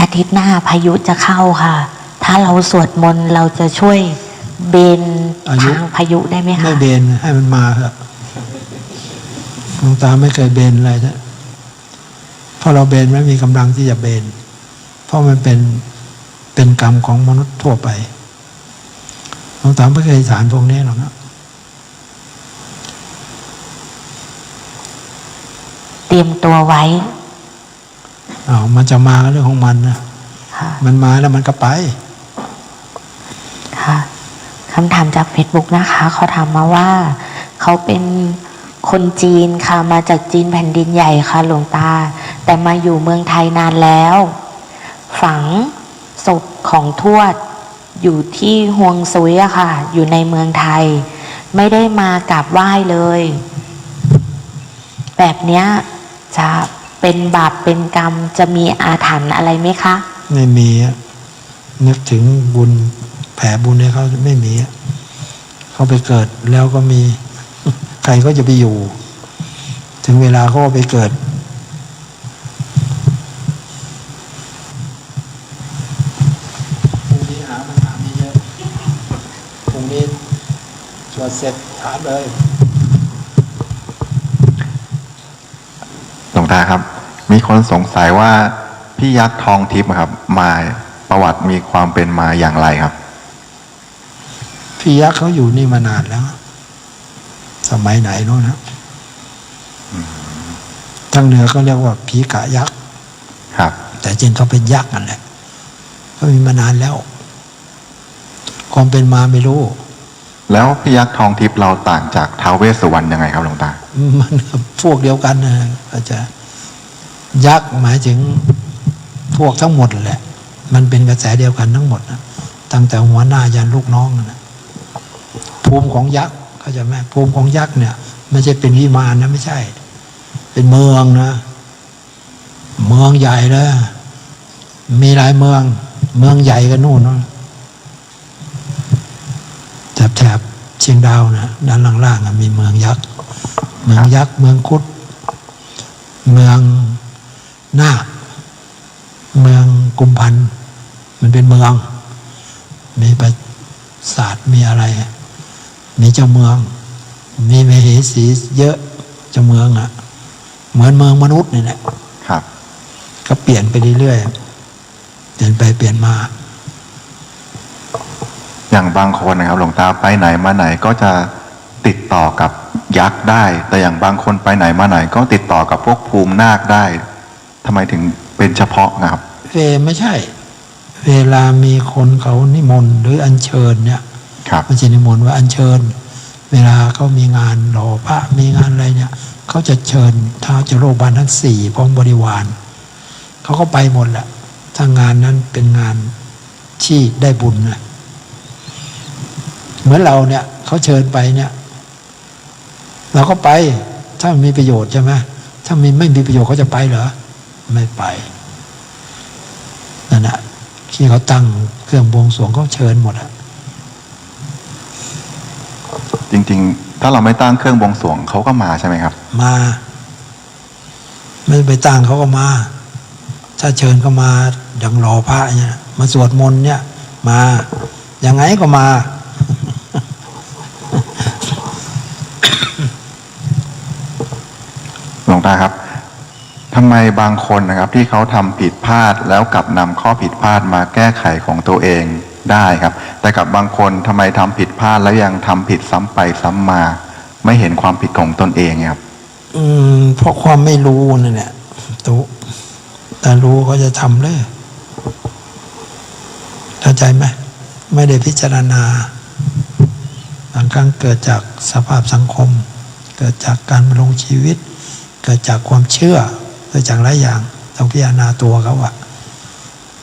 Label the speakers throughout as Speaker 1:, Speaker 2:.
Speaker 1: อาทิตย์หน้าพายุจะเข้าค่ะ ถ้าเราสวดมนต์เราจะช่วยเบน
Speaker 2: อายุ
Speaker 1: ทางพายุได้ไหมคะ
Speaker 2: ไม่เบนให้มันมาเถอะหลวงตาไม่เคยเบนอะไรนะเพราะเราเบนไม่มีกำลังที่จะเบน เพราะมันเป็นเป็นกรรมของมนุษย์ทั่วไปหลวงตาไม่เคยสารพวกนี้หรอกนะ
Speaker 1: เตรียมตัวไว้
Speaker 2: อ้าวมันจะมาก็เรื่องของมันนะ
Speaker 1: ค่ะ
Speaker 2: มันมาแล้วมันก็ไป
Speaker 1: ค่ะคำถามจาก Facebook นะคะ เขาถามมาว่า เขาเป็นคนจีนค่ะ มาจากจีนแผ่นดินใหญ่ค่ะหลวงตา แต่มาอยู่เมืองไทยนานแล้ว ฝังศพของทวด อยู่ที่ฮวงซุยอะค่ะ อยู่ในเมืองไทย ไม่ได้มากราบไหว้เลย แบบเนี้ยจะ เป็นบาปเป็นกรรมจะมีอาถรรพ์อะไรไหมคะ
Speaker 2: ไม่มีอะนึกถึงบุญแผ่บุญให้เขาไม่มีอะเขาไปเกิดแล้วก็มี ใครก็จะไปอยู่ ถึงเวลาเขาก็ไปเกิด พรุ่งนี้หาปัญหาไม่เยอะพรุ่งนี้สวดเสร็จถามเลย
Speaker 3: หลวง ตาครับ มีคนสงสัยว่าพี่ยักษ์ทองทิพย์อะครับ มาประวัติมีความเป็นมาอย่างไรครับ
Speaker 2: พี่ยักษ์เขาอยู่นี่มานานแล้ว สมัยไหนโน้นนะทางเหนือเขาเรียกว่าผีกะยักษ์
Speaker 3: ครับ
Speaker 2: แต่จริงเขาเป็นยักษ์นั่นแหละเขามีมานานแล้ว ความเป็นมาไม่รู้
Speaker 3: แล้วพี่ยักษ์ทองทิพย์เราต่างจากท้าวเวสสุวรรณยังไงครับหลวงตา
Speaker 2: มันพวกเดียวกันนะอาจารย์ ยักษ์หมายถึงพวกทั้งหมดแหละ มันเป็นกระแสเดียวกันทั้งหมดนะตั้งแต่หัวหน้ายันลูกน้องนะภูมิของยักษ์เข้าใจไหมภูมิของยักษ์เนี่ยไม่ใช่เป็นวิมานนะไม่ใช่ เป็นเมืองนะ เมืองใหญ่เลยมีหลายเมือง เมืองใหญ่กันนู่นนะแถบแถบเชียงดาวนะด้านล่างๆมีเมืองยักษ์ เมืองยักษ์ เมืองคุด เมือง นาคเมืองกุมพันธ์มันเป็นเมือง มีประสาทมีอะไร มีเจ้าเมือง มีมเหสีเยอะเจ้าเมืองอะ่ะ เหมือนเมืองมนุษย์นี่แหละ
Speaker 3: ครับ
Speaker 2: ก็เปลี่ยนไปเรื่อยๆเปลี่ยนไปเปลี่ยนมา
Speaker 3: อย่างบางคนนะครับ หลวงตาไปไหนมาไหนก็จะติดต่อกับยักษ์ได้ แต่อย่างบางคนไปไหนมาไหนก็ติดต่อกับพวกภูมินาคได้ ทำไมถึงเป็นเฉพาะนะครับ
Speaker 2: เวไม่ใช่ เวลามีคนเขานิมนต์หรืออัญเชิญเนี่ย
Speaker 3: ครับ
Speaker 2: ไม่ใช่นิมนต์ว่าอัญเชิญ เวลาเขามีงานหล่อพระมีงานอะไรเนี่ยเขาจะเชิญท้าวเจโรบาลทั้งสี่พร้อมบริวารเขาก็ไปหมดแหละถ้างานนั้นเป็นงานที่ได้บุญนะเหมือนเราเนี่ยเขาเชิญไปเนี่ย เราก็ไปถ้ามันมีประโยชน์ใช่ไหมถ้ามีไม่มีประโยชน์เขาจะไปเหรอ ไม่ไปนั่นแหะที่เขาตั้งเครื่องบวงสรวงเขาเชิญหมดอะ
Speaker 3: จริง ๆ ถ้าเราไม่ตั้งเครื่องบวงสรวงเขาก็มาใช่ไหมครับ
Speaker 2: มา ไม่ไปตั้งเขาก็มา ถ้าเชิญเขามาอย่างรอพระเนี่ย มาสวดมนต์เนี่ย มาอย่างไงก็มา
Speaker 3: หลวงตาครับ ทำไมบางคนนะครับที่เขาทำผิดพลาดแล้วกลับนำข้อผิดพลาดมาแก้ไขของตัวเองได้ครับ แต่กับบางคนทำไมทำผิดพลาดแล้วยังทำผิดซ้ำไปซ้ำมา ไม่เห็นความผิดของตนเองครับ
Speaker 2: อืมเพราะความไม่รู้นั่นแหละตุแต่รู้ก็จะทำเลยเข้าใจไหมไม่ได้พิจารณาบางครั้งเกิดจากสภาพสังคม เกิดจากการดำรงชีวิต เกิดจากความเชื่อ เกิดจากหลายอย่างต้องพิจารณาตัวเขาอะ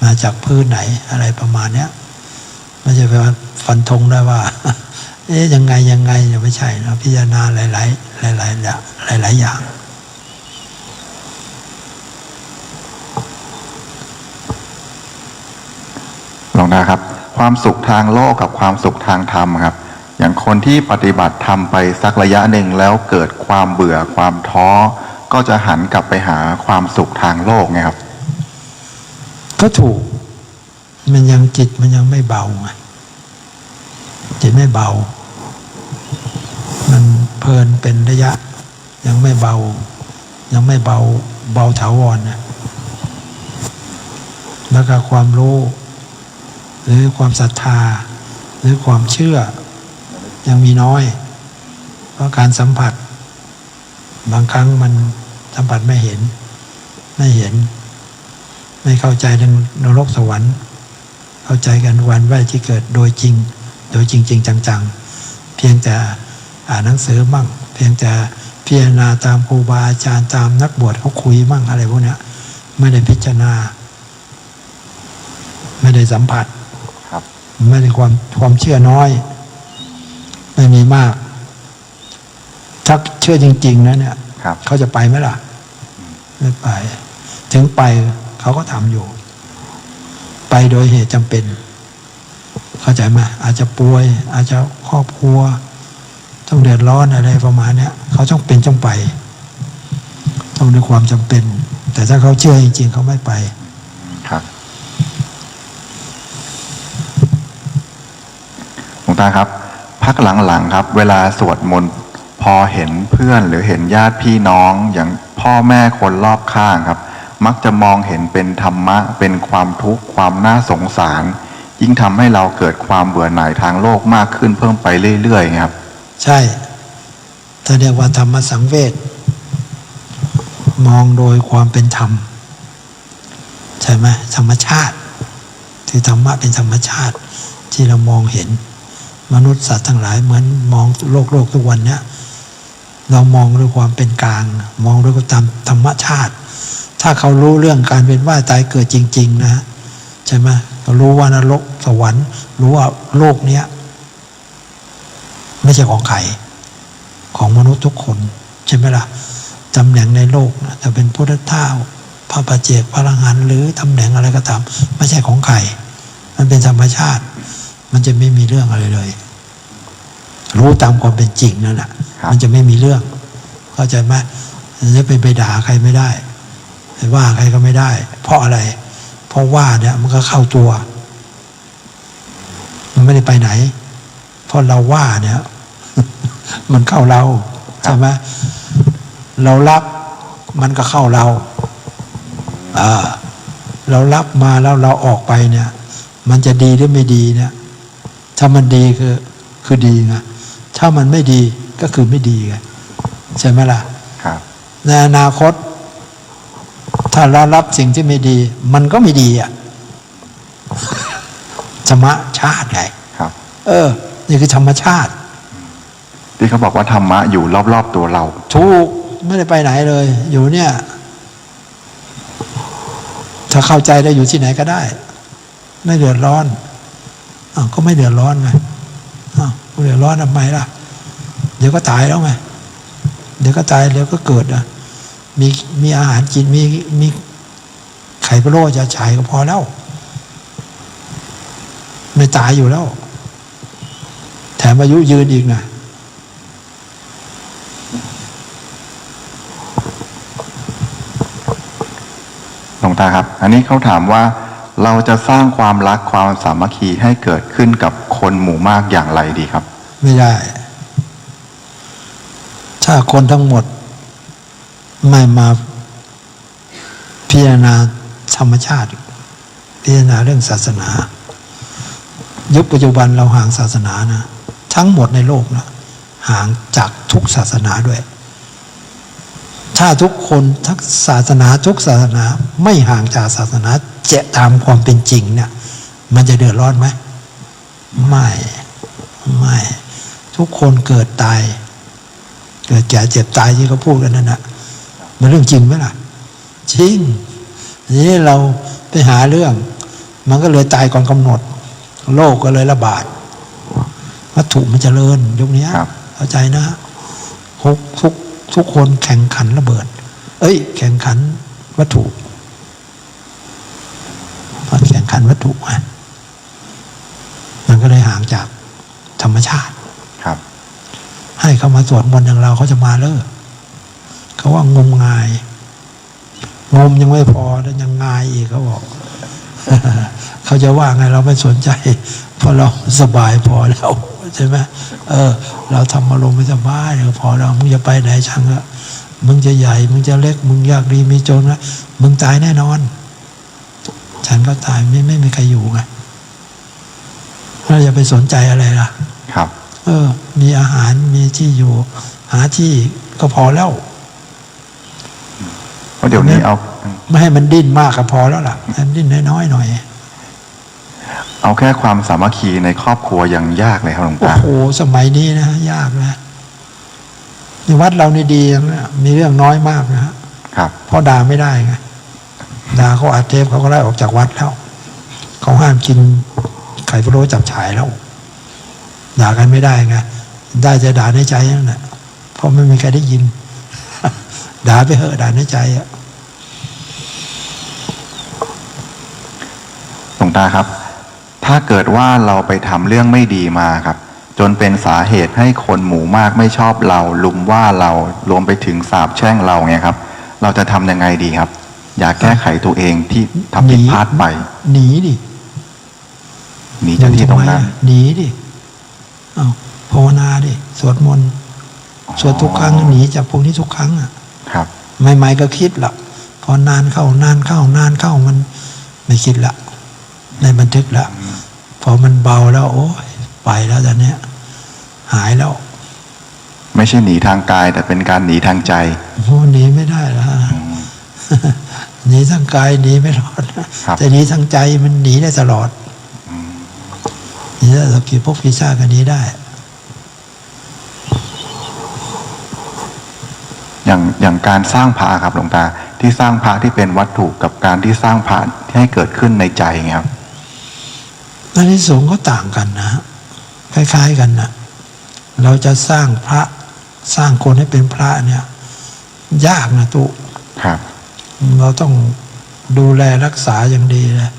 Speaker 2: มาจากพื้นไหนอะไรประมาณเนี้ยไม่ใช่ไปฟันธงได้ว่า เอ๊ยยังไงยังไงยังไม่ใช่นะพิจารณาหลาย ๆ หลายๆอย่างหลายอย่าง
Speaker 3: หลวงตาครับ ความสุขทางโลกกับความสุขทางธรรมครับ อย่างคนที่ปฏิบัติธรรมไปสักระยะหนึ่งแล้วเกิดความเบื่อความท้อ ก็จะหันกลับไปหาความสุขทางโลกไงครับ
Speaker 2: ก็ถูก มันยังจิตมันยังไม่เบาไงจิตไม่เบา มันเพลินเป็นระยะ ยังไม่เบา ยังไม่เบา เบาถาวรนะแล้วก็ความรู้ หรือความศรัทธา หรือความเชื่อ ยังมีน้อย เพราะการสัมผัส บางครั้งมันสัมผัสไม่เห็น ไม่เห็น ไม่เข้าใจในนรกสวรรค์ เข้าใจกันวันไหวที่เกิดโดยจริง โดยจริงจริงๆจังๆ เพียงแต่อ่านหนังสือมั่ง เพียงแต่พิจารณาตามครูบาอาจารย์ตามนักบวชเขาคุยมั่งอะไรพวกเนี้ยไม่ได้พิจารณา ไม่ได้สัมผัส
Speaker 3: ครับ
Speaker 2: ไม่ได้ความความเชื่อน้อย ไม่มีมาก ถ้าเชื่อจริง ๆนะเนี่ย
Speaker 3: ครับ
Speaker 2: เขาจะไปไหมล่ะ ไม่ไป ถึงไปเขาก็ทำอยู่ ไปโดยเหตุจำเป็น เข้าใจไหมอาจจะป่วย อาจจะครอบครัว ต้องเดือดร้อนอะไรประมาณเนี้ยเขาต้องเป็นต้องไป ต้องด้วยความจำเป็น แต่ถ้าเขาเชื่อจริง ๆ เขาไม่ไป
Speaker 3: ครับหลวงตาครับ พักหลังๆครับ เวลาสวดมนต์ พอเห็นเพื่อนหรือเห็นญาติพี่น้องอย่างพ่อแม่คนรอบข้างครับ มักจะมองเห็นเป็นธรรมะ เป็นความทุกข์ความน่าสงสาร ยิ่งทำให้เราเกิดความเบื่อหน่ายทางโลกมากขึ้นเพิ่มไปเรื่อยๆครับ
Speaker 2: ใช่ถ้าเรียกว่าธรรมสังเวชมองโดยความเป็นธรรม ใช่ไหมธรรมชาติที่ธรรมะเป็นธรรมชาติ ที่เรามองเห็นมนุษย์สัตว์ทั้งหลายเหมือนมองโลกโลกทุกวันเนี้ย เรามองด้วยความเป็นกลาง มองด้วยความตามธรรมชาติ ถ้าเขารู้เรื่องการเป็นว่าตายเกิดจริง ๆ นะใช่ไหมเขารู้ว่านรกสวรรค์ รู้ว่าโลกเนี้ยไม่ใช่ของใครของมนุษย์ทุกคน ใช่ไหมล่ะตำแหน่งในโลกนะจะเป็นพุทธเจ้าพระประเจกพระลังหันหรือตำแหน่งอะไรก็ตามไม่ใช่ของใครมันเป็นธรรมชาติ มันจะไม่มีเรื่องอะไรเลย รู้ตามความเป็นจริงนั่นแหละ มันจะไม่มีเรื่อง เข้าใจไหมจะไปไปด่าใครไม่ได้ไปว่าใครก็ไม่ได้ เพราะอะไร เพราะว่าเนี่ยมันก็เข้าตัว มันไม่ได้ไปไหน เพราะเราว่าเนี่ย มันเข้าเราใช่ไหมเรารับมันก็เข้าเราอ่าเรารับมาแล้วเราออกไปเนี่ย มันจะดีหรือไม่ดีเนี่ย ถ้ามันดีคือคือดีไงถ้ามันไม่ดี ก็คือไม่ดีไงใช่ไหมล่ะ
Speaker 3: ครับ
Speaker 2: ในอนาคต ถ้าเรารับสิ่งที่ไม่ดี มันก็ไม่ดีอะธรรมชาติไง
Speaker 3: ครับ
Speaker 2: เออ นี่คือธรรมชาติ
Speaker 3: ที่เขาบอกว่าธรรมะอยู่รอบๆตัวเรา
Speaker 2: ถูกไม่ได้ไปไหนเลย อยู่เนี่ย ถ้าเข้าใจได้อยู่ที่ไหนก็ได้ ไม่เดือดร้อนอ้าวก็ไม่เดือดร้อนไงอ้าวไม่เดือดร้อนทำไมล่ะ เดี๋ยวก็ตายแล้วไงเดี๋ยวก็ตายเดี๋ยวก็เกิดอะมีมีอาหารกินมีมีไข่พะโล้จะฉายก็พอแล้ว ไม่ตายอยู่แล้ว แถมอายุยืนอีกนะ
Speaker 3: หลวงตาครับ อันนี้เขาถามว่าเราจะสร้างความรักความสามัคคีให้เกิดขึ้นกับคนหมู่มากอย่างไรดีครับ
Speaker 2: ไม่ได้ ถ้าคนทั้งหมด ไม่มาพิจารณาธรรมชาติ พิจารณาเรื่องศาสนา ยุคปัจจุบันเราห่างศาสนานะ ทั้งหมดในโลกนะห่างจากทุกศาสนาด้วย ถ้าทุกคนทักศาสนาทุกศาสนาไม่ห่างจากศาสนาจะตามความเป็นจริงเนี่ย มันจะเดือดร้อนไหมไม่ ไม่ ทุกคนเกิดตาย เกิดแก่เจ็บตายที่เขาพูดกันนั่นนะมันเรื่องจริงไหมล่ะจริงทีนี้เราไปหาเรื่อง มันก็เลยตายก่อนกำหนด โลกก็เลยระบาด วัตถุมันเจริญยุคนี้
Speaker 3: ครับ
Speaker 2: เข้าใจนะทุกทุกทุกคนแข่งขันระเบิด เอ้ย แข่งขันวัตถุมันแข่งขันวัตถุไงมันก็เลยห่างจากธรรมชาติ
Speaker 3: ครับ
Speaker 2: ให้เขามาสวดมนต์อย่างเราเขาจะมาเลิกเขาว่างมงาย งมยังไม่พอแล้วยังงายอีกเขาบอกเขาจะว่าไงเราไม่สนใจ เพราะเราสบายพอแล้วใช่ไหมเออ เราทำอารมณ์ไม่สบายก็พอเรามึงจะไปไหนช่างอะมึงจะใหญ่ มึงจะเล็ก มึงยากดีมีจนนะมึงตายแน่นอน ฉันก็ตายไม่ไม่มีใครอยู่ไงเราจะไปสนใจอะไรล่ะ
Speaker 3: ครับ
Speaker 2: เออ มีอาหารมีที่อยู่ หาที่ก็พอแล้ว
Speaker 3: เพราะเดี๋ยวนี้เอา
Speaker 2: ไม่ให้มันดิ้นมากก็พอแล้วล่ะให้มันดิ้นน้อยๆหน่อย
Speaker 3: เอาแค่ความสามัคคีในครอบครัวยังยากเลยครับหลวง
Speaker 2: โอ้
Speaker 3: ตา
Speaker 2: โหสมัยนี้นะยากนะในวัดเรานี่ดีนะมีเรื่องน้อยมากนะฮะ
Speaker 3: ครับ
Speaker 2: เพราะด่าไม่ได้ไงด่าเขาอัดเทปเขาก็ไล่ออกจากวัดแล้วเขาห้ามกินไข่พะโล้จับฉายแล้ว ด่ากันไม่ได้ไงได้จะด่าในใจนั่นแหละเพราะไม่มีใครได้ยิน ด่าไปเหอะด่าในใจอะ
Speaker 3: หลวงตาครับ ถ้าเกิดว่าเราไปทำเรื่องไม่ดีมาครับ จนเป็นสาเหตุให้คนหมู่มากไม่ชอบเรา ลุมว่าเรารวมไปถึงสาบแช่งเราเนี่ยครับ เราจะทำยังไงดีครับ อยากแก้ไขตัวเองที่ทำผิดพลาดไป
Speaker 2: หนีดิ
Speaker 3: หนีจากที่ตรงนั้น
Speaker 2: อยู่ทำไมอะหนีดิ เอาภาวนาดิสวดมนต์สวดทุกครั้งหนีจากพวกนี้ทุกครั้งอะ
Speaker 3: ครับ
Speaker 2: ใหม่ๆก็คิดละพอนานเข้านานเข้านานเข้ามันไม่คิดละในบันทึกละพอมันเบาแล้ว โอ้ยไปแล้วตอนเนี้ยหายแล้ว
Speaker 3: ไม่ใช่หนีทางกาย แต่เป็นการหนีทางใจ
Speaker 2: โอ้หนีไม่ได้แล้วหนีทางกายหนีไม่รอด
Speaker 3: ครับ
Speaker 2: แต่หนีทางใจมันหนีได้ตลอด หนีได้ตลอดกี่พวกพิซซ่ากันหนี้ได้
Speaker 3: อย่างอย่างการสร้างพระครับหลวงตา ที่สร้างพระที่เป็นวัตถุกับการที่สร้างพระที่ให้เกิดขึ้นในใจไงครับ
Speaker 2: อันนี้สงส์ก็ต่างกันนะฮะคล้าย ๆกันนะเราจะสร้างพระสร้างคนให้เป็นพระเนี่ย ยากนะตุ
Speaker 3: ครับ
Speaker 2: เราต้องดูแลรักษาอย่างดีนะ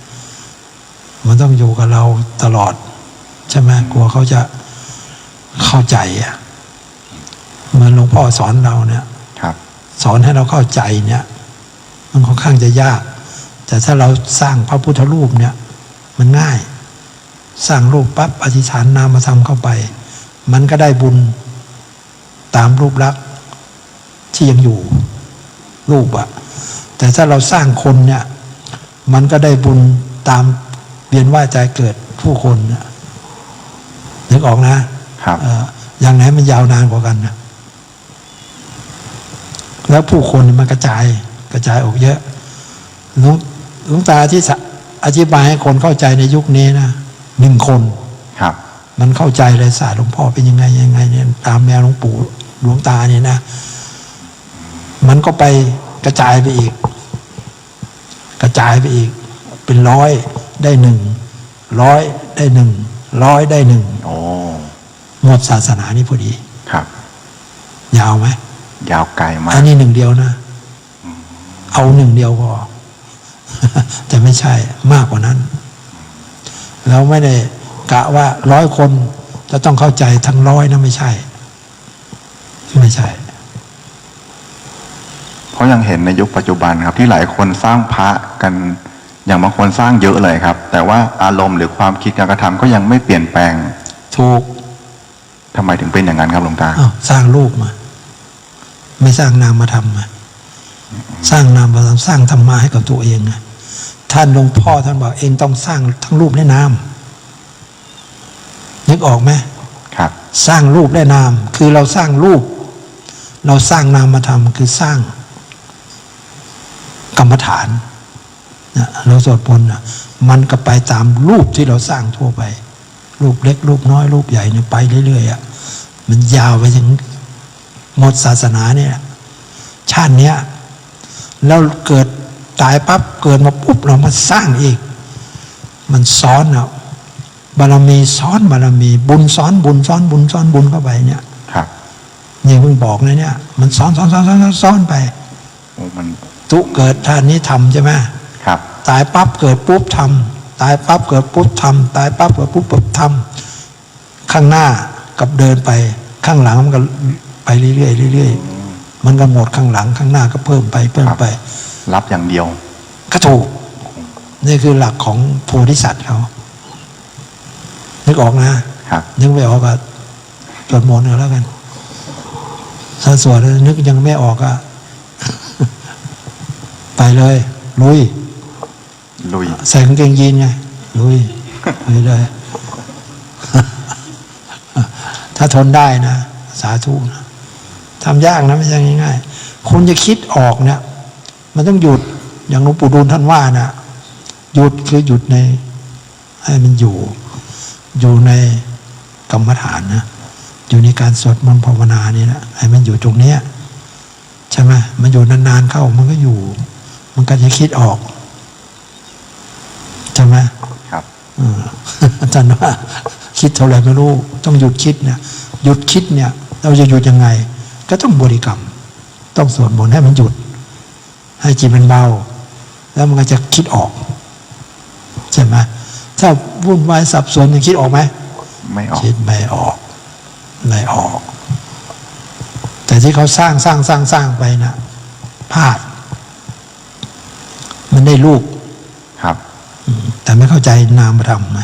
Speaker 2: มันต้องอยู่กับเราตลอด ใช่ไหมกลัวเขาจะเข้าใจอะเหมือนหลวงพ่อสอนเราเนี่ย
Speaker 3: ครับ
Speaker 2: สอนให้เราเข้าใจเนี่ย มันค่อนข้างจะยาก แต่ถ้าเราสร้างพระพุทธรูปเนี่ย มันง่าย สร้างรูปปั๊บอธิษฐานนามธรรมเข้าไป มันก็ได้บุญตามรูปลักษณ์ที่ยังอยู่รูปอะแต่ถ้าเราสร้างคนเนี่ย มันก็ได้บุญตามเวียนว่ายใจเกิดผู้คนเนี่ย นึกออกนะครับเอ่ออย่างไหนมันยาวนานกว่ากันนะแล้วผู้คนเนี่ยมันกระจายกระจายออกเยอะหลวงหลวงตาที่สะอธิบายให้คนเข้าใจในยุคนี้นะหนึ่งคน
Speaker 3: ครับ
Speaker 2: มันเข้าใจเลยศาสตร์หลวงพ่อเป็นยังไงยังไงเนี่ยตามแนวหลวงปู่หลวงตาเนี่ยนะ มันก็ไปกระจายไปอีก กระจายไปอีก เป็นร้อยได้หนึ่งร้อยได้หนึ่ง ร้อยได้หนึ่ง
Speaker 3: โอ้
Speaker 2: หมดศาสนานี่พอดี
Speaker 3: ครับ
Speaker 2: ยาวไหม
Speaker 3: ยาวไกลมา
Speaker 2: อั
Speaker 3: ก
Speaker 2: นนี้หนึ่งเดียวนะเอาหนึ่งเดียวพอแต่ไม่ใช่มากกว่านั้นเราไม่ได้กะว่าร้อยคนจะต้องเข้าใจทั้งร้อยนะไม่ใช่ ไม่ใช่
Speaker 3: เพราะยังเห็นในยุคปัจจุบันครับ ที่หลายคนสร้างพระกัน อย่างบางคนสร้างเยอะเลยครับ แต่ว่าอารมณ์หรือความคิดการกระทำก็ยังไม่เปลี่ยนแปลง
Speaker 2: ถูก
Speaker 3: ทำไมถึงเป็นอย่างนั้นครับหลวงตา
Speaker 2: อ้าวสร้างรูปมา ไม่สร้างนามธรรมมาสร้างนามธรรมสร้างธรรมะให้กับตัวเองนะท่านหลวงพ่อท่านบอกเองต้องสร้างทั้งรูปและนามนึกออกไหม
Speaker 3: ครับ
Speaker 2: สร้างรูปและนาม คือเราสร้างรูป เราสร้างนามธรรมคือสร้างกรรมฐาน นะเราสวดมนต์นะมันก็ไปตามรูปที่เราสร้างทั่วไป รูปเล็กรูปน้อยรูปใหญ่เนี่ยไปเรื่อยๆอะมันยาวไปถึงหมดศาสนาเนี่ยชาติเนี้ยแล้วเกิดตายปั๊บเกิดมาปุ๊บเรามาสร้างอีก มันซ้อนอะบารมีซ้อนบารมี บุญซ้อนบุญซ้อนบุญซ้อนบุญเข้าไปเนี่ย
Speaker 3: ครับ
Speaker 2: นี่เพิ่งบอกนะเนี่ย มันซ้อนซ้อนซ้อนซ้อนซ้อนซ้อนไป
Speaker 3: โอ้มัน
Speaker 2: ตุเกิดชาตินี้ทำใช่ไหม
Speaker 3: ครับ
Speaker 2: ตายปั๊บเกิดปุ๊บทำตายปั๊บเกิดปุ๊บทำตายปั๊บเกิดปุ๊บปุ๊บทำข้างหน้ากับเดินไปข้างหลังมันก็ไปเรื่อยๆเรื่อยๆมันก็หมดข้างหลังข้างหน้าก็เพิ่มไปเพิ่มไป
Speaker 3: รับอย่างเดียว
Speaker 2: ก็ถูกนี่คือหลักของโพธิสัตว์เขานึกออกนะ
Speaker 3: ครับ
Speaker 2: นึกไม่ออกก็สวดมนต์เอาแล้วกันถ้าสวดแล้วนึกยังไม่ออกก็ไปเลย ลุย
Speaker 3: ลุย
Speaker 2: ใส่กางเกงยีนไงลุยลุยเลยถ้าทนได้นะ สาธุนะทำยากนะไม่ใช่ง่ายๆคนจะคิดออกเนี่ยมันต้องหยุดอย่างหลวงปู่ดูลท่านว่านะหยุดคือหยุดใน ให้มันอยู่ อยู่ในกรรมฐานนะอยู่ในการสวดมนต์ภาวนานี่นะให้มันอยู่ตรงเนี้ยใช่ไหมมันอยู่นานๆเข้ามันก็อยู่ มันก็จะคิดออก ใช่ไหม
Speaker 3: ครับ
Speaker 2: เอออาจารย์ว่าคิดเท่าไหร่ไม่รู้ ต้องหยุดคิดเนี่ยหยุดคิดเนี่ย เราจะหยุดยังไง ก็ต้องบริกรรม ต้องสวดมนต์ให้มันหยุด ให้จิตมันเบา แล้วมันก็จะคิดออกใช่ไหมถ้าวุ่นวายสับสนยังคิดออกไหม
Speaker 3: ไม่ออก
Speaker 2: คิดไม่ออกไม่ออก แต่ที่เขาสร้างสร้างสร้างสร้างไปนะพลาด มันได้ลูก
Speaker 3: ครับ
Speaker 2: แต่ไม่เข้าใจนามธรรมไหม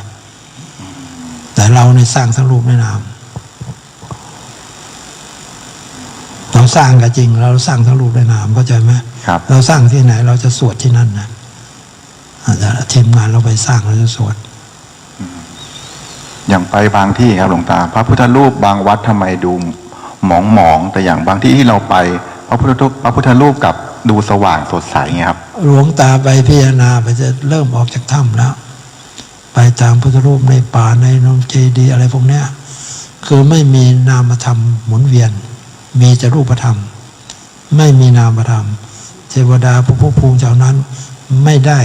Speaker 2: แต่เราในยสร้างทั้งรูปและนามเราสร้างก็จริง เราสร้างทั้งรูปและนามเข้าใจไหม
Speaker 3: ครับ
Speaker 2: เราสร้างที่ไหน เราจะสวดที่นั่นนะอาจจะทีมงานเราไปสร้างเราจะสวด
Speaker 3: อย่างไปบางที่ครับหลวงตา พระพุทธรูปบางวัดทำไมดูหมองหมองๆแต่อย่างบางที่ที่เราไป พระพุทธรูปพระพุทธรูปกลับ ดูสว่างสดใสไงครับ
Speaker 2: หลวงตาไปพิจารณาไปจะเริ่มออกจากถ้ำแล้ว ไปตามพุทธรูปในป่าในนมเจดีย์อะไรพวกเนี้ยคือไม่มีนามธรรมหมุนเวียน มีแต่รูปธรรม ไม่มีนามธรรมเทวดาผู้ผู้ภูมิเจ้านั้นไม่ได้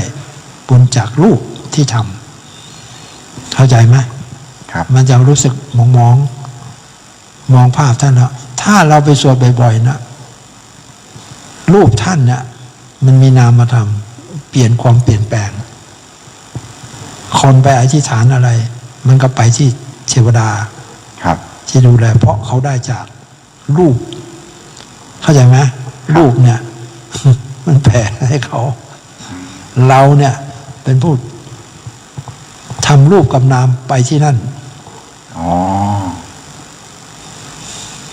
Speaker 2: บุญจากรูปที่ทำเข้าใจไหม
Speaker 3: ครับ
Speaker 2: มันจะรู้สึกมองมองมองภาพท่านแล้วถ้าเราไปสวดบ่อยๆนะ รูปท่านเนี่ยมันมีนามธรรม เปลี่ยนความเปลี่ยนแปลง คนไปอธิษฐานอะไร มันก็ไปที่เทวดา
Speaker 3: ครับ
Speaker 2: ที่ดูแล เพราะเขาได้จากรูป เข้าใจไหมรูปเนี่ย มันแผ่ให้เขา เราเนี่ย เป็นผู้ทำรูปกับนามไปที่นั่น
Speaker 3: อ๋อ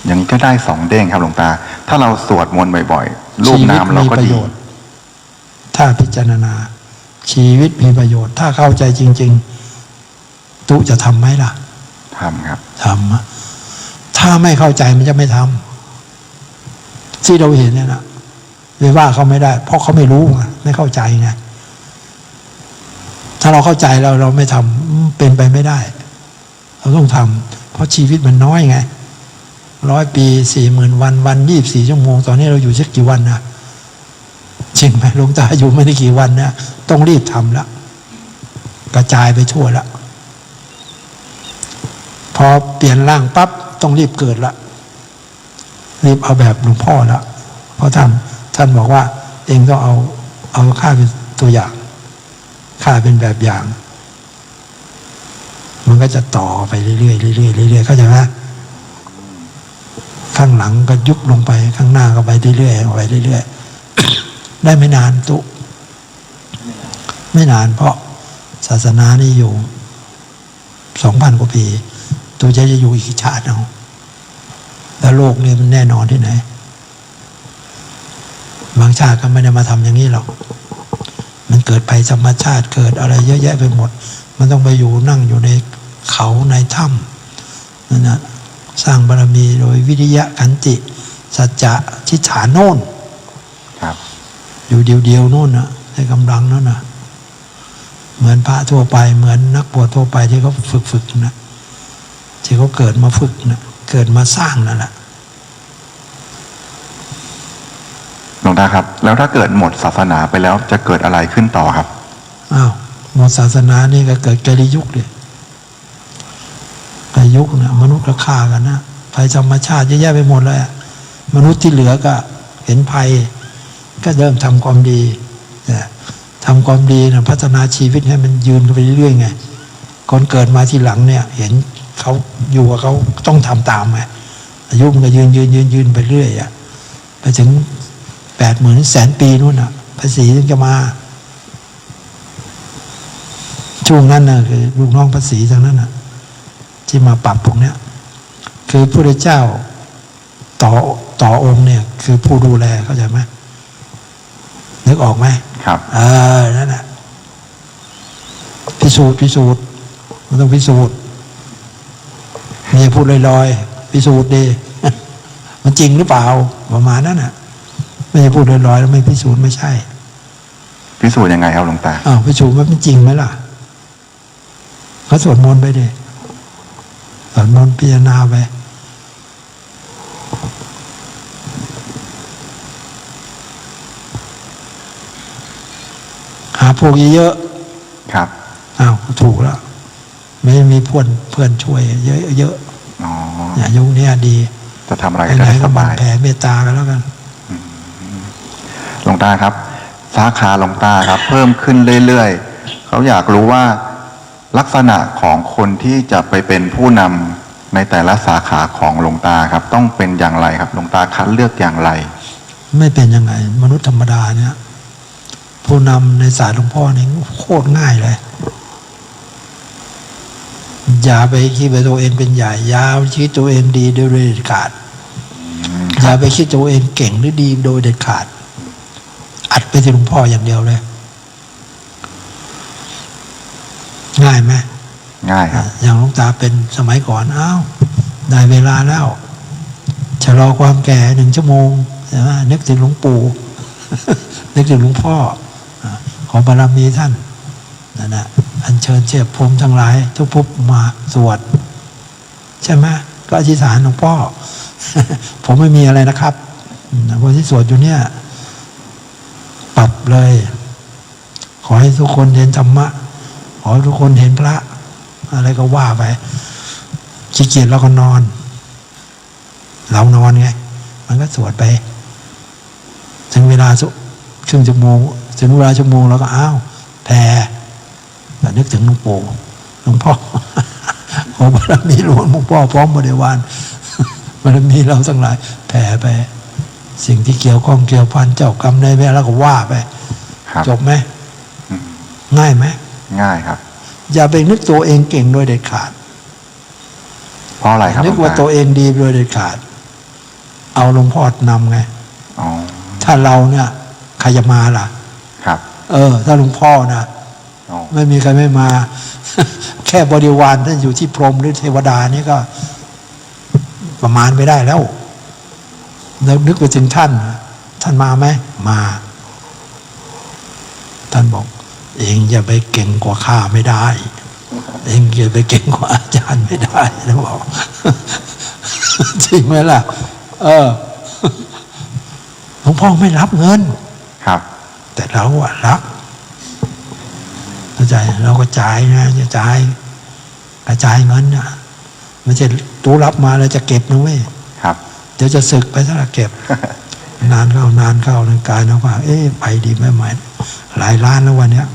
Speaker 3: อย่างนี้ก็ได้สองเด้งครับหลวงตา ถ้าเราสวดมนต์บ่อยๆ รูปนามเราก็
Speaker 2: ชีวิตมีประ
Speaker 3: ดี
Speaker 2: โยชน์ถ้าพิจารณา ชีวิตมีประโยชน์ ถ้าเข้าใจจริง ๆ ตุจะทำไหมล่ะ
Speaker 3: ทำครับ
Speaker 2: ทำอะถ้าไม่เข้าใจมันจะไม่ทำที่เราเห็นเนี่ยนะไปว่าเขาไม่ได้ เพราะเขาไม่รู้ไงไม่เข้าใจไงถ้าเราเข้าใจเราเราไม่ทำอืมเป็นไปไม่ได้ เราต้องทำเพราะชีวิตมันน้อยไง ร้อยปีสี่หมื่นวันวันยี่บสี่ชั่วโมง ตอนนี้เราอยู่สักกี่วันนะจริงไหมหลวงตาอยู่ไม่ได้กี่วันเนี่ยต้องรีบทำแล้วกระจายไปทั่วแล้วพอเปลี่ยนร่างปั๊บต้องรีบเกิดละรีบเอาแบบหลวงพ่อละเพราะท่านท่านบอกว่า เองต้องเอาเอาข้าเป็นตัวอย่างข้าเป็นแบบอย่าง มันก็จะต่อไปเรื่อยๆเรื่อยๆเรื่อยๆเข้าใจไหม ข้างหลังก็ยุบลงไปข้างหน้าก็ไปเรื่อยๆไปเรื่อยๆได้ไม่นานตุไม่นานเพราะศาสนานี่อยู่สองพันกว่าปี ตัวจะจะอยู่อีกชาติเอาแล้วโลกเนี่ยมันแน่นอนที่ไหน บางชาติก็ไม่ได้มาทำอย่างนี้หรอก มันเกิดภัยธรรมชาติเกิดอะไรเยอะแยะไปหมด มันต้องไปอยู่นั่งอยู่ในเขาในถ้ำนั่นนะ สร้างบารมีโดยวิริยะขันติสัจจะทิฏฐานโน่น
Speaker 3: ครับ
Speaker 2: อยู่เดียวๆโน่นนะในกำลังนั่นนะเหมือนพระทั่วไปเหมือนนักบวชทั่วไปที่เขาฝึกฝึกๆนะที่เขาเกิดมาฝึกนะเกิดมาสร้างนั่นแหละ
Speaker 3: หลวงตาครับ แล้วถ้าเกิดหมดศาสนาไปแล้วจะเกิดอะไรขึ้นต่อครับ
Speaker 2: อ้าวหมดศาสนานี่ก็เกิดกลิยุคเลยกลิ ยุคนะมนุษย์ก็ฆ่ากันนะภัยธรรมชาติเยอะแยะไปหมดเลยมนุษย์ที่เหลือก็เห็นภัย ก็เริ่มทำความดีนะทำความดีนะพัฒนาชีวิตให้มันยืนไปเรื่อยๆไงคนเกิดมาทีหลังเนี่ย เห็นเขาอยู่กับเขาต้องทำตามไงอายุมันก็ยืนยืนยืนยืนไปเรื่อยอะไปถึงแปดหมื่นแสนปีนู่นอะภาษีถึงจะมา ช่วงนั้นนะคือลูกน้องภาษีทางนั้นนะ ที่มาปรับพวกเนี้ยคือพระเจ้าต่อต่อองค์เนี่ย คือผู้ดูแลเข้าใจไหมนึกออกไหม
Speaker 3: ครับ
Speaker 2: เออนั่นแหละพิสูจน์พิสูจน์มันต้องพิสูจน์มีพูดลอยๆพิสูจน์ดีมันจริงหรือเปล่าประมาณนั้นน่ะ ไม่ใช่พูดลอยๆแล้วไม่พิสูจน์ไม่ใช่
Speaker 3: พิสูจน์ยังไงครับหลวงตา
Speaker 2: อ้าวพิสูจน์ว่าเป็นจริงไหมล่ะเขาสวดมนต์ไปดิ สวดมนต์พิจารณาไปหาพวกเยอะ
Speaker 3: ครับ
Speaker 2: ๆอ้าวถูกแล้วไม่มีเพื่อนเพื่อนช่วยเยอะ
Speaker 3: อ๋อ
Speaker 2: ๆอย่ายุคนี้ดี
Speaker 3: จะทำอะไร
Speaker 2: ไป
Speaker 3: ก็
Speaker 2: ไหน
Speaker 3: ได้ส
Speaker 2: ก็มัน
Speaker 3: บาย
Speaker 2: แผ่เมตตากันแล้วกัน
Speaker 3: หลวงตาครับ สาขาหลวงตาครับ เพิ่มขึ้นเรื่อยๆเขาอยากรู้ว่า ลักษณะของคนที่จะไปเป็นผู้นำในแต่ละสาขาของหลวงตาครับ ต้องเป็นอย่างไรครับหลวงตาคัดเลือกอย่างไร
Speaker 2: ไม่เป็นยังไง มนุษย์ธรรมดาเนี่ย ผู้นำในศาสตร์หลวงพ่อนี่โคตรง่ายเลยอย่าไปคิดว่าตัวเองเป็นใหญ่อย่าไปคิดตัวเองดีโดยเด็ดขาดอย่าไปคิดตัวเองเก่งหรือดีโดยเด็ดขาด อัดไปที่หลวงพ่ออย่างเดียวเลย ง่ายไหม
Speaker 3: ง่ายครับ
Speaker 2: อย่างหลวงตาเป็นสมัยก่อนอ้าวได้เวลาแล้วชะลอความแก่หนึ่งชั่วโมงใช่ไหมนึกถึงหลวงปู่นึกถึงหลวงพ่ออะขอบารมีท่านนั่นนะอัญเชิญเชียบพรหมทั้งหลาย ทุกภพมาสวดใช่ไหมก็อธิษฐานหลวงพ่อ ผมไม่มีอะไรนะครับอืมวันที่สวดอยู่เนี่ย ปรับเลย ขอให้ทุกคนเห็นธรรมะ ขอให้ทุกคนเห็นพระ อะไรก็ว่าไปขี้เกียจเราก็นอน เรานอนไง มันก็สวดไปถึงเวลาสุครึ่งชั่วโมงถึงเวลาชั่วโมงเราก็อ้าวแผ่ก็นึกถึงหลวงปู่หลวงพ่อขอบารมีหลวงหลวงพ่อพร้อมบริวารบารมีเราทั้งหลายแผ่ไป สิ่งที่เกี่ยวข้องเกี่ยวพันเจ้ากรรมในายเวรแล้วก็ว่าไป
Speaker 3: ครับ
Speaker 2: จบไหม
Speaker 3: อืม
Speaker 2: ง่ายไหม
Speaker 3: ง่ายครับ
Speaker 2: อย่าไปนึกตัวเองเก่งโดยเด็ดขาด
Speaker 3: เพราะอะไรครับ
Speaker 2: นึก
Speaker 3: หลว
Speaker 2: ว่าง
Speaker 3: ตา
Speaker 2: ตัวเองดีโดยเด็ดขาด เอาหลวงพ่อนำไง
Speaker 3: อ๋อ
Speaker 2: ถ้าเราเนี่ยใครจะมาล่ะ
Speaker 3: ครับ
Speaker 2: เออ ถ้าหลวงพ่อนะ
Speaker 3: อ๋อ
Speaker 2: ไม่มีใครไม่มา แค่บริวารท่านอยู่ที่พรหมหรือเทวดานี่ก็ ประมาณไม่ได้แล้วแล้วนึกไปถึงท่านนะท่านมาไหมมา ท่านบอก เองอย่าไปเก่งกว่าข้าไม่ได้ เองอย่าไปเก่งกว่าอาจารย์ไม่ได้นะบอกจริงไหมล่ะ เออหลวงพ่อไม่รับเงิน
Speaker 3: ครับ
Speaker 2: แต่เราอะรับเข้าใจเราก็จ่ายนะจะจ่ายกระจายเงินนะไม่ใช่ตู้รับมาแล้วจะเก็บนะเว้ย
Speaker 3: ครับ
Speaker 2: เดี๋ยวจะศึกไปถ้าเก็บ นานเข้านานเข้าในกายนะว่า เอ๊ะไปดีไหมไหมหลายล้านแล้ววันเนี้ย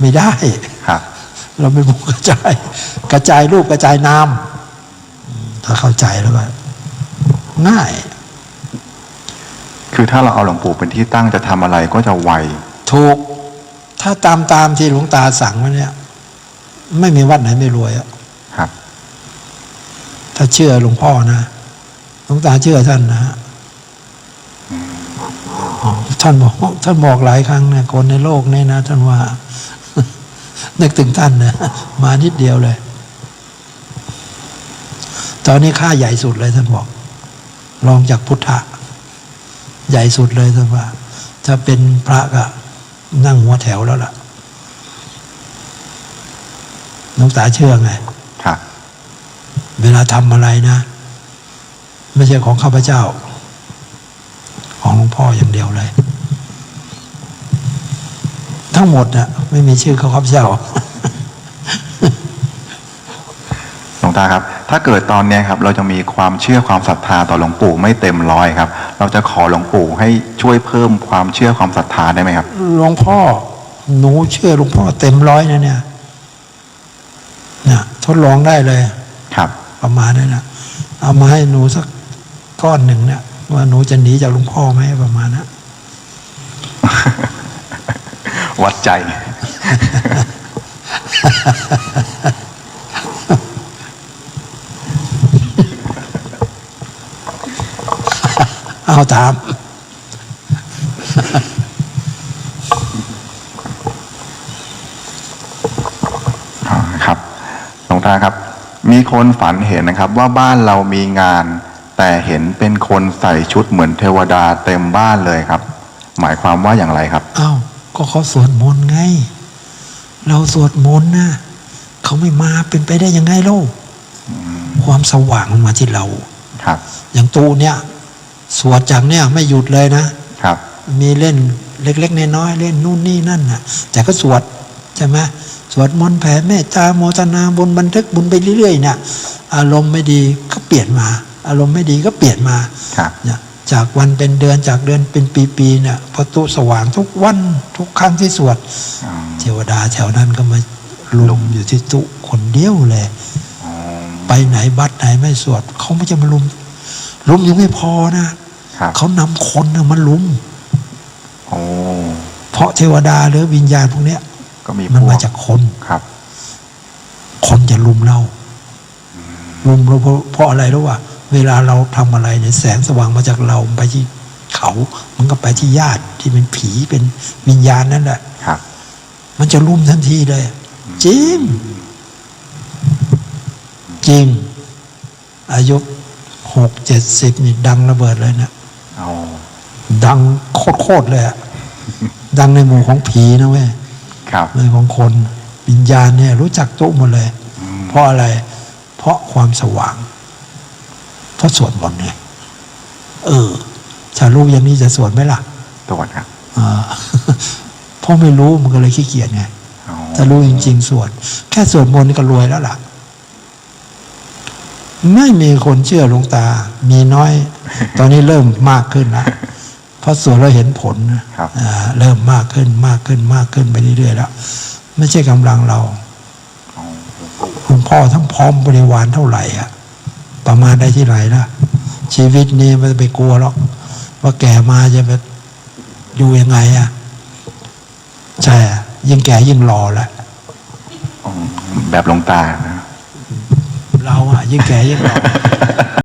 Speaker 2: ไม่ได้
Speaker 3: ครับ
Speaker 2: เราเป็นผู้กระจาย กระจายรูปกระจายนามอืมถ้าเข้าใจแล้วก็ง่าย
Speaker 3: คือถ้าเราเอาหลวงปู่เป็นที่ตั้งจะทำอะไรก็จะไว
Speaker 2: ถูก ถ้าตามตามที่หลวงตาสั่งมาเนี่ย ไม่มีวัดไหนไม่รวยอะ
Speaker 3: ครับ
Speaker 2: ถ้าเชื่อหลวงพ่อนะหลวงตาเชื่อท่านนะฮะอ๋อท่านบอกท่านบอกหลายครั้งนะคนในโลกนี้นะท่านว่า นึกถึงท่านนะมานิดเดียวเลย ตอนนี้ค่าใหญ่สุดเลยท่านบอกรองจากพุทธะ ใหญ่สุดเลยท่านว่า ถ้าเป็นพระก็นั่งหัวแถวแล้วล่ะหลวงตาเชื่อไง
Speaker 3: ครับ
Speaker 2: เวลาทำอะไรนะ ไม่ใช่ของข้าพเจ้า ของหลวงพ่ออย่างเดียวเลย ทั้งหมดนะไม่มีชื่อของข้าพเจ้า
Speaker 3: หลวงตาครับ ถ้าเกิดตอนเนี้ยครับเราจะมีความเชื่อความศรัทธาต่อหลวงปู่ไม่เต็มร้อยครับ เราจะขอหลวงปู่ให้ช่วยเพิ่มความเชื่อความศรัทธาได้ไหมครับ
Speaker 2: หลวงพ่อหนูเชื่อหลวงพ่อเต็มร้อยนะเนี่ยเนี่ยทดลองได้เลย
Speaker 3: ครับ
Speaker 2: ประมาณนั้นนะเอามาให้หนูสักก้อนหนึ่งเนี่ยว่าหนูจะหนีจากหลวงพ่อไหมประมาณนั้น
Speaker 3: วัดใจ
Speaker 2: เอาถาม
Speaker 3: อ๋อครับหลวงตาครับ มีคนฝันเห็นนะครับ ว่าบ้านเรามีงาน แต่เห็นเป็นคนใส่ชุดเหมือนเทวดาเต็มบ้านเลยครับ หมายความว่าอย่างไรครับ
Speaker 2: เอ้า ก็เขาสวดมนต์ไง เราสวดมนต์นะเขาไม่มาเป็นไปได้ยังไงเล่าความสว่างมันมาที่เรา
Speaker 3: ครับ
Speaker 2: อย่างตูเนี่ย สวดจากเนี่ยไม่หยุดเลยนะ
Speaker 3: ครับ
Speaker 2: มีเล่นเล็ก ๆน้อยๆเล่นนู่นนี่นั่นน่ะ แต่ก็สวดใช่ไหมสวดมนต์แผ่เมตตาโมทนาบนบันทึกบุญไปเรื่อยๆเนี่ยอารมณ์ไม่ดีก็เปลี่ยนมา อารมณ์ไม่ดีก็เปลี่ยนมา
Speaker 3: ครับ
Speaker 2: เนี่ย จากวันเป็นเดือนจากเดือนเป็นปีๆเนี่ยประตูสว่างทุกวันทุกครั้งที่สวด
Speaker 3: อ๋อ
Speaker 2: เทวดาแถวนั้นก็มาลุมอยู่ที่ตุคนเดียวเลย
Speaker 3: อ๋อ
Speaker 2: ไปไหนบัดไหนไม่สวดเขาไม่จะมาลุมลุมยังไม่พอนะครับเขานำคนนะมาลุม
Speaker 3: โอ้
Speaker 2: เพราะเทวดาหรือวิญญาณพวกเนี้ย
Speaker 3: ก็มี
Speaker 2: มัน
Speaker 3: พว
Speaker 2: มาจากคน
Speaker 3: ครับ
Speaker 2: คนจะลุมเราลุมเราเพราะเพราะอะไรรู้ว่า เวลาเราทำอะไรเนี่ยแสงสว่างมาจากเราไปที่เขามันก็ไปที่ญาติที่เป็นผีเป็นวิญญาณนั่นแหละ
Speaker 3: ครับ
Speaker 2: มันจะลุมทันทีเลย จริง จริง อายุหกเจ็ดสิบนี่ดังระเบิดเลยนะ
Speaker 3: เอา
Speaker 2: ดังโคตรๆเลยอะดังในหมู่ของผีนะเว้ย
Speaker 3: ครับ
Speaker 2: ในของคนวิญญาณเนี่ย รู้จักโต๊ะหมดเลย
Speaker 3: อืม
Speaker 2: เพราะอะไร เพราะความสว่าง เพราะสวดมนต์ไงเออถ้ารู้อย่างนี้จะสวดไหมล่ะ
Speaker 3: ตรวจครับ
Speaker 2: อ่าเพราะไม่รู้มันก็เลยขี้เกียจไง
Speaker 3: อ๋อ
Speaker 2: ถ้ารู้จริง ๆ สวด แค่สวดมนต์นี่ก็รวยแล้วล่ะ ไม่มีคนเชื่อหลวงตา มีน้อย ตอนนี้เริ่มมากขึ้นแล้วเพราะสวดแล้วเห็นผลนะครับอ่าเริ่มมากขึ้นมากขึ้นมากขึ้นไปเรื่อยๆแล้วไม่ใช่กำลังเรา
Speaker 3: อ๋อ
Speaker 2: หลวงพ่อทั้งพร้อมบริวารเท่าไหร่อะ ประมาณได้ที่ไหนล่ะ ชีวิตนี้ไม่ต้องไปกลัวหรอก ว่าแก่มาจะไปอยู่ยังไงอะใช่อะยิ่งแก่ยิ่งรอแหละ
Speaker 3: อ๋อแบบหลวงตานะ
Speaker 2: เราอะ ยิ่งแก่ยิ่งรอ